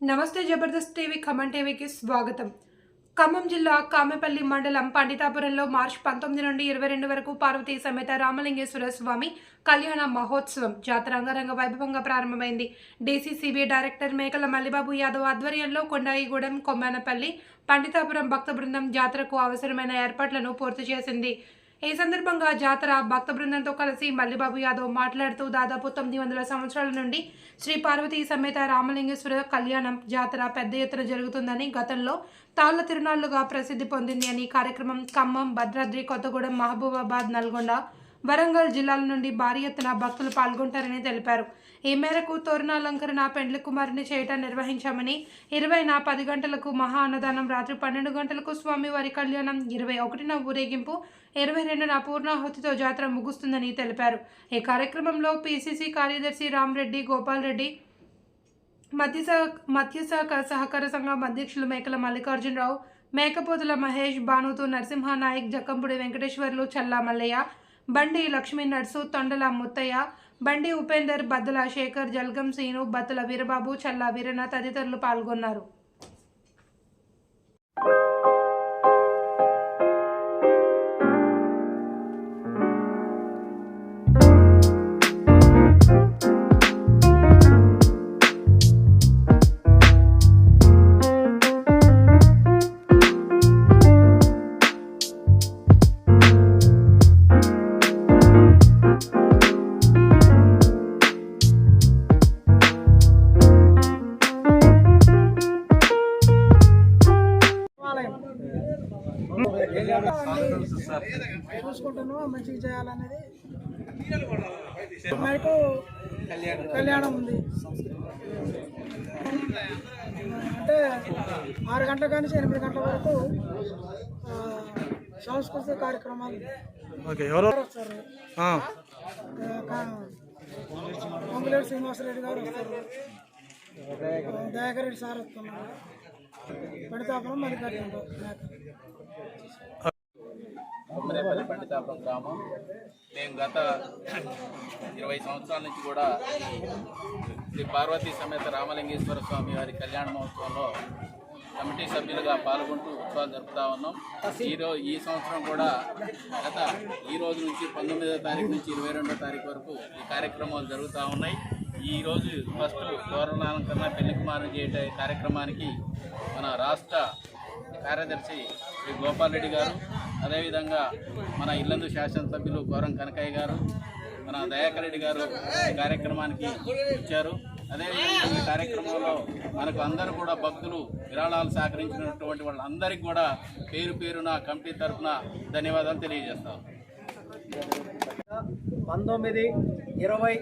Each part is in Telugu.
నమస్తే జబర్దస్త్ టీవీ ఖమ్మం టీవీకి స్వాగతం. ఖమ్మం జిల్లా కామెపల్లి మండలం పండితాపురంలో మార్చ్ పంతొమ్మిది నుండి ఇరవై రెండు వరకు పార్వతీ సమేత రామలింగేశ్వర స్వామి కళ్యాణ మహోత్సవం జాతర అంగరంగ వైభవంగా ప్రారంభమైంది. డీసీసీబీ డైరెక్టర్ మేకల మల్లిబాబు యాదవ్ ఆధ్వర్యంలో కొండాయిగూడెం కొమ్మానపల్లి పండితాపురం భక్త బృందం జాతరకు అవసరమైన ఏర్పాట్లను పూర్తి చేసింది. ఈ సందర్భంగా జాతర భక్త బృందంతో కలిసి మల్లిబాబు యాదవ్ మాట్లాడుతూ దాదాపు తొమ్మిది వందల సంవత్సరాల నుండి శ్రీ పార్వతీ సమేత రామలింగేశ్వర కళ్యాణం జాతర పెద్ద ఎత్తున జరుగుతుందని గతంలో తాళ్ళ తిరునాళ్ళుగా ప్రసిద్ధి పొందింది అని కార్యక్రమం ఖమ్మం భద్రాద్రి కొత్తగూడెం మహబూబాబాద్ నల్గొండ వరంగల్ జిల్లాల నుండి భారీ ఎత్తున భక్తులు పాల్గొంటారని తెలిపారు. ఈ మేరకు తోరణాలంకరణ పెండ్లి కుమారుని చేయటం నిర్వహించామని ఇరవైన పది గంటలకు మహా అన్నదానం రాత్రి పన్నెండు గంటలకు స్వామివారి కళ్యాణం ఇరవై ఒకటిన ఊరేగింపు ఇరవై రెండున పూర్ణాహుతితో జాతర ముగుస్తుందని తెలిపారు. ఈ కార్యక్రమంలో పిసిసి కార్యదర్శి రామ్రెడ్డి గోపాల్ రెడ్డి మత్స్య సహ- సహకార సంఘం అధ్యక్షులు మేకల మల్లికార్జునరావు మేకపోతుల మహేష్ భానుతో నరసింహ నాయక్ జక్కంపుడి వెంకటేశ్వర్లు చల్లా మల్లయ్య బండి లక్ష్మీ నర్సు తొండల ముత్తయ్య బండి ఉపేందర్ బద్దల శేఖర్ జల్గం సీను బత్తుల వీరబాబు చల్లా వీరన్న తదితరులు పాల్గొన్నారు. చూసుకుంటున్నాం మంచిగా చేయాలనేది మనకు కళ్యాణం ఉంది. అంటే ఆరు గంటల కానీ ఎనిమిది గంటల వరకు సాంస్కృతిక కార్యక్రమాలు వస్తారు పొంగులేడు శ్రీనివాసరెడ్డి గారు వస్తారు. దయాకర్ రెడ్డి సార్ వస్తున్నారు. పడితాపురం మరి కట్టిండు పండితాపురం గ్రామం. మేము గత ఇరవై సంవత్సరాల నుంచి కూడా శ్రీ పార్వతీ సమేత రామలింగేశ్వర స్వామి వారి కళ్యాణ మహోత్సవంలో కమిటీ సభ్యులుగా పాల్గొంటూ ఉత్సవాలు జరుపుతా ఉన్నాం. ఈరో ఈ సంవత్సరం కూడా గత ఈ రోజు నుంచి పంతొమ్మిదో తారీఖు నుంచి ఇరవై రెండో తారీఖు వరకు ఈ కార్యక్రమాలు జరుగుతూ ఉన్నాయి. ఈరోజు ఫస్ట్ తోరణాలంకరణ పెళ్ళి కుమారుని చేయట కార్యక్రమానికి మన రాష్ట్ర కార్యదర్శి శ్రీ గోపాల్ రెడ్డి గారు అదేవిధంగా మన ఇల్లందు శాసనసభ్యులు గౌరం కనకయ్య గారు మన దయాకర్ రెడ్డి గారు కార్యక్రమానికి వచ్చారు. అదేవిధంగా ఈ కార్యక్రమంలో మనకు అందరూ కూడా భక్తులు విరాళాలు సహకరించినటువంటి వాళ్ళందరికీ కూడా పేరు పేరున కమిటీ తరఫున ధన్యవాదాలు తెలియజేస్తాం. పంతొమ్మిది ఇరవై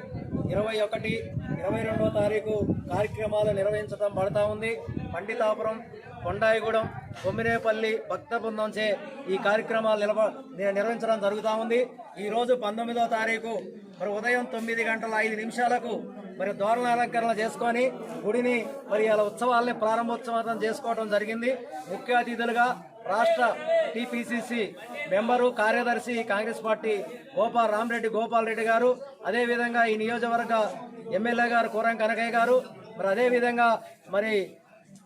ఇరవై ఒకటి ఇరవై రెండో తారీఖు కార్యక్రమాలు నిర్వహించడం పడతా ఉంది. పండితాపురం కొండాయిగూడెం కొమ్మినేపల్లి భక్త బృందంచే ఈ కార్యక్రమాలు నిలబ నిర్వహించడం జరుగుతూ ఉంది. ఈరోజు పంతొమ్మిదో తారీఖు మరి ఉదయం తొమ్మిది గంటల ఐదు నిమిషాలకు మరి దోరణాలంకరణ చేసుకొని గుడిని మరి ఇలా ఉత్సవాలని ప్రారంభోత్సవం చేసుకోవడం జరిగింది. ముఖ్య అతిథులుగా రాష్ట్ర టిపిసిసి మెంబరు కార్యదర్శి కాంగ్రెస్ పార్టీ గోపాల్ రామరెడ్డి గోపాల్ రెడ్డి గారు అదేవిధంగా ఈ నియోజకవర్గ ఎమ్మెల్యే గారు కూరం కనకయ్య గారు మరి అదేవిధంగా మరి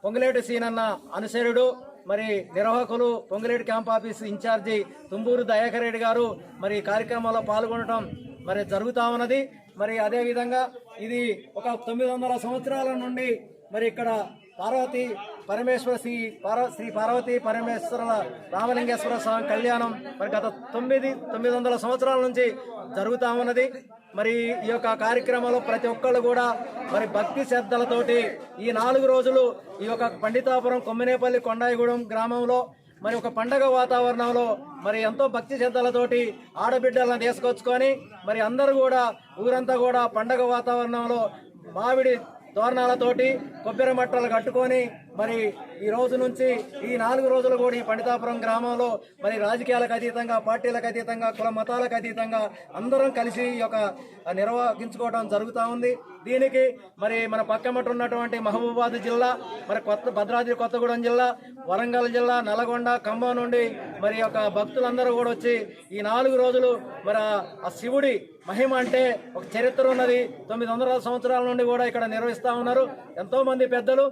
పొంగులేటి సీనన్న అనుసరుడు మరి నిర్వాహకులు Ponguleti camp office incharge Thumburu Dayakar Reddy garu మరి కార్యక్రమంలో పాల్గొనడం మరి జరుగుతా ఉన్నది. మరి అదేవిధంగా ఇది ఒక తొమ్మిది వందల సంవత్సరాల నుండి మరి ఇక్కడ పార్వతి పరమేశ్వర శ్రీ పార్వ శ్రీ పార్వతి పరమేశ్వర రామలింగేశ్వర స్వామి కళ్యాణం మరి గత తొమ్మిది తొమ్మిది వందల సంవత్సరాల నుంచి జరుగుతా ఉన్నది. మరి ఈ యొక్క కార్యక్రమంలో ప్రతి ఒక్కళ్ళు కూడా మరి భక్తి శ్రద్ధలతోటి ఈ నాలుగు రోజులు ఈ యొక్క పండితాపురం కొమ్మినేపల్లి కొండాయిగూడెం గ్రామంలో మరి ఒక పండగ వాతావరణంలో మరి ఎంతో భక్తి శ్రద్ధలతోటి ఆడబిడ్డలను తీసుకొచ్చుకొని మరి అందరూ కూడా ఊరంతా కూడా పండగ వాతావరణంలో మామిడి తోరణాలతోటి కొబ్బరి మట్టలు కట్టుకొని మరి ఈ రోజు నుంచి ఈ నాలుగు రోజులు కూడా ఈ పండితాపురం గ్రామంలో మరి రాజకీయాలకు అతీతంగా పార్టీలకు అతీతంగా కుల మతాలకు అతీతంగా అందరం కలిసి ఈ యొక్క నిర్వహించుకోవడం జరుగుతూ ఉంది. దీనికి మరి మన పక్కమట ఉన్నటువంటి మహబూబాద్ జిల్లా మరి కొత్త భద్రాద్రి కొత్తగూడెం జిల్లా వరంగల్ జిల్లా నల్గొండ ఖమ్మం నుండి మరి యొక్క భక్తులందరూ కూడా వచ్చి ఈ నాలుగు రోజులు మరి ఆ- శివుడి మహిమ అంటే ఒక చరిత్ర ఉన్నది. తొమ్మిది వందల సంవత్సరాల నుండి కూడా ఇక్కడ నిర్వహిస్తూ ఉన్నారు. ఎంతోమంది పెద్దలు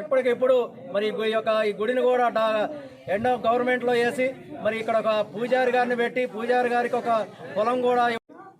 ఇప్పటికిప్పుడు మరి ఈ యొక్క ఈ గుడిని కూడా ఎండ్ ఆఫ్ గవర్నమెంట్లో వేసి మరి ఇక్కడ ఒక పూజారి గారిని పెట్టి పూజారి గారికి ఒక పొలం కూడా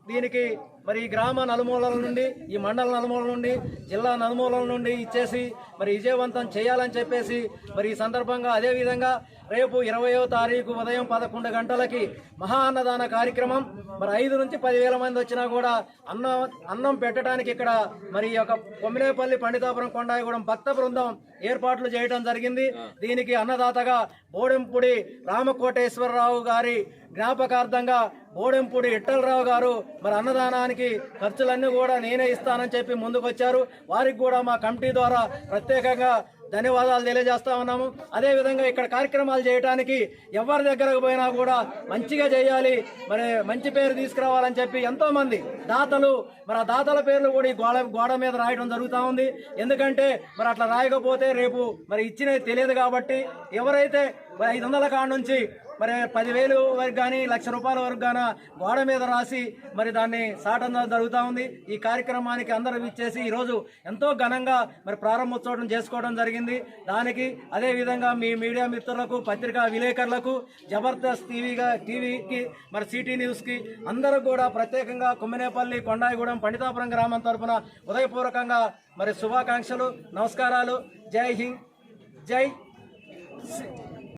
దీనికి మరి ఈ గ్రామ నలుమూలల నుండి ఈ మండల నలుమూలల నుండి జిల్లా నలుమూలల నుండి ఇచ్చేసి మరి విజయవంతం చేయాలని చెప్పేసి మరి ఈ సందర్భంగా అదే విధంగా రేపు ఇరవయో తారీఖు ఉదయం పదకొండు గంటలకి మహా అన్నదాన కార్యక్రమం. మరి ఐదు నుంచి పదివేల మంది వచ్చినా కూడా అన్నం అన్నం పెట్టడానికి ఇక్కడ మరి ఈ యొక్క కొమ్మినేపల్లి పండితాపురం కొండాయిగూడెం భక్త బృందం ఏర్పాట్లు చేయడం జరిగింది. దీనికి అన్నదాతగా బోడెంపుడి రామకోటేశ్వరరావు గారి జ్ఞాపకార్థంగా బోడెంపూడి ఇట్టలరావు గారు మరి అన్నదానానికి ఖర్చులన్నీ కూడా నేనే ఇస్తానని చెప్పి ముందుకొచ్చారు. వారికి కూడా మా కమిటీ ద్వారా ప్రత్యేకంగా ధన్యవాదాలు తెలియజేస్తా ఉన్నాము. అదే విధంగా ఇక్కడ కార్యక్రమాలు చేయడానికి ఎవరి దగ్గరకు పోయినా కూడా మంచిగా చేయాలి. మరి మంచి పేరు తీసుకురావాలని చెప్పి ఎంతో మంది దాతలు మరి ఆ దాతల పేర్లు కూడా ఈ గోడ గోడ మీద రాయడం జరుగుతూ ఉంది. ఎందుకంటే మరి అట్లా రాయకపోతే రేపు మరి ఇచ్చినది తెలియదు కాబట్టి ఎవరైతే మరి ఐదు వందల కాడ నుంచి మరి పదివేలు వరకు కానీ లక్ష రూపాయల వరకు గాన గోడ మీద రాసి మరి దాన్ని సాటం జరుగుతూ ఉంది. ఈ కార్యక్రమానికి అందరూ ఇచ్చేసి ఈరోజు ఎంతో ఘనంగా మరి ప్రారంభోత్సవం చేసుకోవడం జరిగింది. దానికి అదేవిధంగా మీ మీడియా మిత్రులకు పత్రికా విలేకరులకు జబర్దస్త్ టీవీగా టీవీకి మరి సిటీ న్యూస్కి అందరూ కూడా ప్రత్యేకంగా కుమ్మనేపల్లి కొండాయిగూడెం పండితాపురం గ్రామం తరపున ఉదయపూర్వకంగా మరి శుభాకాంక్షలు నమస్కారాలు. జై హింద్. జై సి-